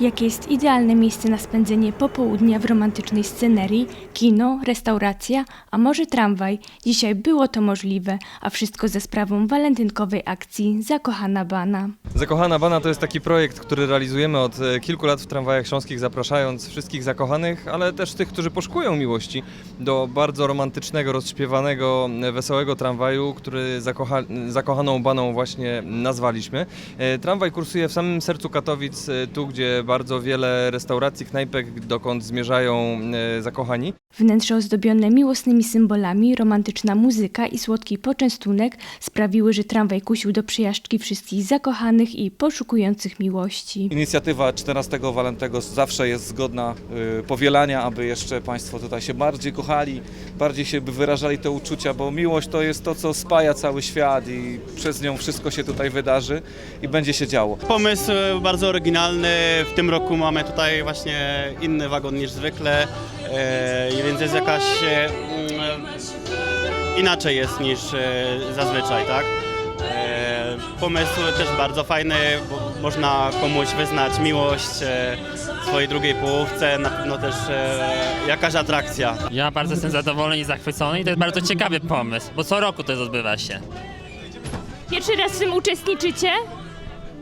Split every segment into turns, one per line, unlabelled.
Jakie jest idealne miejsce na spędzenie popołudnia w romantycznej scenerii, kino, restauracja, a może tramwaj? Dzisiaj było to możliwe, a wszystko za sprawą walentynkowej akcji Zakochana Bana.
Zakochana Bana to jest taki projekt, który realizujemy od e, kilku lat w tramwajach śląskich, zapraszając wszystkich zakochanych, ale też tych, którzy poszukują miłości, do bardzo romantycznego, rozśpiewanego, e, wesołego tramwaju, który zakocha, zakochaną baną właśnie nazwaliśmy. E, Tramwaj kursuje w samym sercu Katowic, tu gdzie bardzo wiele restauracji, knajpek, dokąd zmierzają e, zakochani.
Wnętrze ozdobione miłosnymi symbolami, romantyczna muzyka i słodki poczęstunek sprawiły, że tramwaj kusił do przyjażdżki wszystkich zakochanych i poszukujących miłości.
Inicjatywa 14 Walentego zawsze jest zgodna y, powielania, aby jeszcze Państwo tutaj się bardziej kochali, bardziej się by wyrażali te uczucia, bo miłość to jest to, co spaja cały świat i przez nią wszystko się tutaj wydarzy i będzie się działo.
Pomysł bardzo oryginalny. W tym roku mamy tutaj właśnie inny wagon niż zwykle, e, więc jest jakaś e, mm, inaczej jest niż e, zazwyczaj, tak? E, pomysł też bardzo fajny, bo można komuś wyznać miłość e, swojej drugiej połówce, na pewno też e, jakaś atrakcja.
Ja bardzo jestem zadowolony i zachwycony i to jest bardzo ciekawy pomysł, bo co roku to odbywa się.
Pierwszy raz w tym uczestniczycie?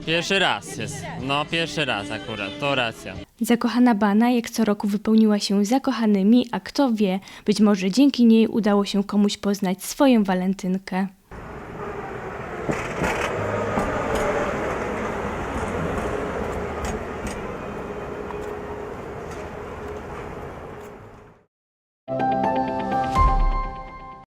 Pierwszy raz jest. No, pierwszy raz akurat, to racja.
Zakochana Bana jak co roku wypełniła się zakochanymi, a kto wie, być może dzięki niej udało się komuś poznać swoją walentynkę.